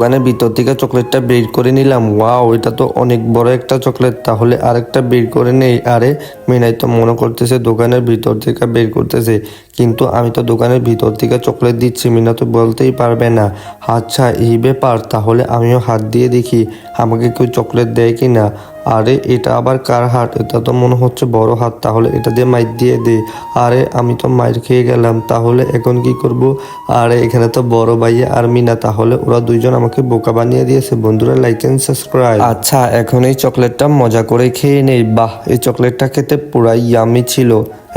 ওখানে ভিতর থেকে চকলেটটা বের করে নিলাম। ওয়াও, এটা তো অনেক বড় একটা চকলেট। তাহলে আরেকটা বের করে নেই। আরে, মিনাই তো মনে করতেছে দোকানের ভিতর থেকে বের করতেছে। কিন্তু আমি তো দোকানের ভিতর থেকে চকলেট দিচ্ছি, মিনা তো বলতেই পারবে না। আচ্ছা এই ব্যাপার, তাহলে আমিও হাত দিয়ে দেখি আমাকে কেউ চকলেট দেয় কি না আরে, এটা আবার কার হাত? এটা তো মনে হচ্ছে বড় হাত, তাহলে এটা দিয়ে মাইর দিয়ে দে। আরে, আমি তো মাইর খেয়ে গেলাম, তাহলে এখন কি করব? আরে, এখানে তো বড় ভাইয়া আর মিনা, তাহলে ওরা দুইজন আমাকে বোকা বানিয়ে দিয়েছে। বন্ধুরা লাইক এন্ড সাবস্ক্রাইব আচ্ছা এখন এই চকলেটটা মজা করে খেয়ে নেই। বাহ, এই চকলেটটা খেতে পুরাই ইয়ামি ছিল।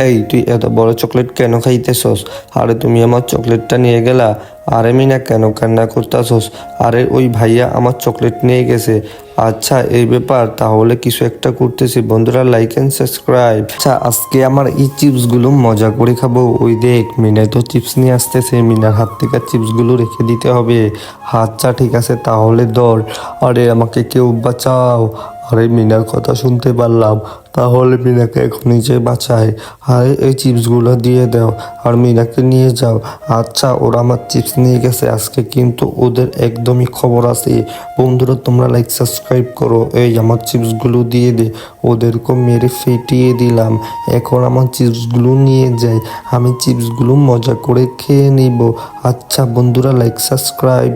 এই, তুই এত বড় চকলেট কেন খাইতেছস? আরে, তুমি আমার চকলেটটা নিয়ে গেলা। আরে মিনা, কেন কান্না করতেছস? আরে ওই ভাইয়া আমার চকলেট নিয়ে গেছে। আচ্ছা এই ব্যাপার, তাহলে কিছু একটা করতেছি। বন্ধুরা লাইক এন্ড সাবস্ক্রাইব আচ্ছা আজকে আমার এই চিপসগুলো মজা করে খাব। ওই দেখ মিনাই তো চিপস নিয়ে আসতেছে। মিনার হাত থেকে চিপসগুলো রেখে দিতে হবে। আচ্ছা ঠিক আছে, তাহলে দর আরে, আমাকে কেউ বাঁচাও। আরে, মিনার কথা শুনতে পারলাম। তাহলে মিনাকে এখনই যে বাঁচায়। আরে এই চিপসগুলো দিয়ে দাও আর মিনাকে নিয়ে যাও। আচ্ছা ওরা আমার চিপস নিয়ে গেছে আজকে, কিন্তু ওদের একদমই খবর আছে। বন্ধুরা, তোমরা লাইক সাবস্ক্রাইব করো। এই আমার চিপসগুলো দিয়ে দে। ওদেরকে মেরে ফেটিয়ে দিলাম। এখন আমার চিপসগুলো নিয়ে যাই। আমি চিপসগুলো মজা করে খেয়ে নিব। আচ্ছা বন্ধুরা লাইক সাবস্ক্রাইব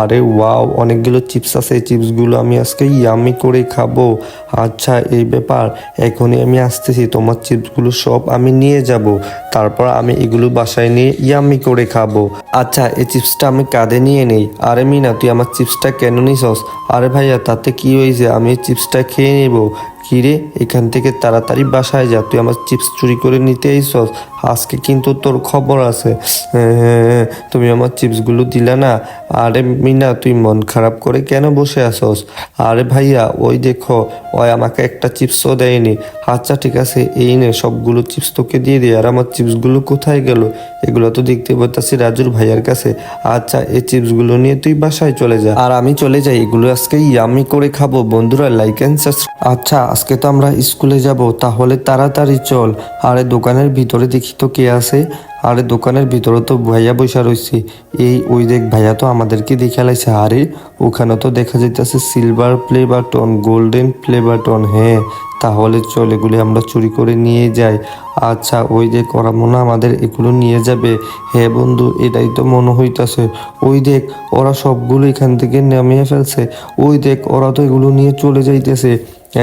আরে ওয়াও অনেকগুলো চিপস আছে। এই চিপসগুলো আমি আজকে ইয়ামি করে খাব। আচ্ছা এই ব্যাপার। এখনই আমি আসতেছি, তোমার চিপসগুলো সব আমি নিয়ে যাব। তারপর আমি এগুলো বাসায় নিয়ে ইয়ামি করে খাব। আচ্ছা এই চিপসটা আমি কাঁধে নিয়ে নেই। আরে মিনা, তুই আমার চিপসটা কেন নিছস? আরে ভাইয়া, তাতে কি হয়েছে? আমি চিপসটা খেয়ে নেব। কিরে এখান থেকে তাড়াতাড়ি বাসায় যা তুই আমার চিপস চুরি করে নিতে আইসস আজকে কিন্তু তোর খবর আছে। হ্যাঁ, তুমি আমার চিপসগুলো দিলা না। আরে মিনা তুই মন খারাপ করে কেন বসে আসস আরে ভাইয়া ওই দেখো ওই আমাকে একটা চিপসও দেয়নি। আচ্ছা ঠিক আছে এই নে সবগুলো চিপস তোকে দিয়ে দিই আর আমার চিপসগুলো কোথায় গেল? এগুলো তো দেখতে পাচ্ছি রাজুর ভাইয়ার কাছে। আচ্ছা এই চিপসগুলো নিয়ে তুই বাসায় চলে যা। আর আমি চলে যাই, এগুলো আজকে ইয়ামি করে খাব। বন্ধুরা লাইক অ্যান্ড আচ্ছা আজকে তো আমরা স্কুলে যাব, তাহলে তাড়াতাড়ি চল। আরে, দোকানের ভিতরে দেখি তো কে আছে। আরে দোকানের ভিতরে তো ভাইয়া বসা রয়েছে। এই ওই দেখ ভাইয়া তো আমাদেরকে দেখে লাইছে, আরে ওখানে তো দেখা যাইতেছে silver play button golden play button হ্যাঁ তাহলে চল এগুলি আমরা চুরি করে নিয়ে যাই। আচ্ছা ওই দেখ ওরা মনে আমাদের এগুলো নিয়ে যাবে। হ্যাঁ বন্ধু, এটাই তো মনে হইতাছে। ওই দেখ, ওরা সবগুলো এখান থেকে নামিয়ে ফেলছে ওই দেখ, ওরা তো এগুলো নিয়ে চলে যাইতেছে।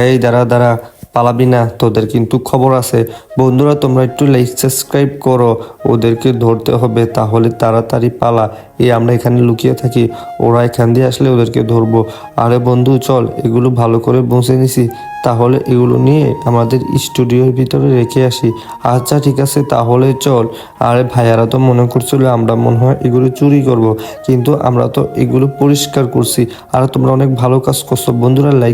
এই দাঁড়া দাঁড়া পালাবি না, তোদের কিন্তু খবর আছে। বন্ধুরা, তোমরা একটু লাইক সাবস্ক্রাইব করো। ওদেরকে ধরতে হবে, তাহলে তাড়াতাড়ি পালা। এই আমরা এখানে লুকিয়ে থাকি। ওরা এখান দিয়ে আসলে ওদেরকে ধরবো। আরে বন্ধু, চল, এগুলো ভালো করে বসে নিছি। তাহলে এগুলো নিয়ে আমাদের স্টুডিওর ভিতরে রেখে আসি। আচ্ছা ঠিক আছে, তাহলে চল। আরে ভাইয়ারা তো মনে করছিল আমরা মনে হয় এগুলো চুরি করব। কিন্তু আমরা তো এগুলো পরিষ্কার করছি। আর তোমরা অনেক ভালো কাজ করছ। বন্ধুরা লাইক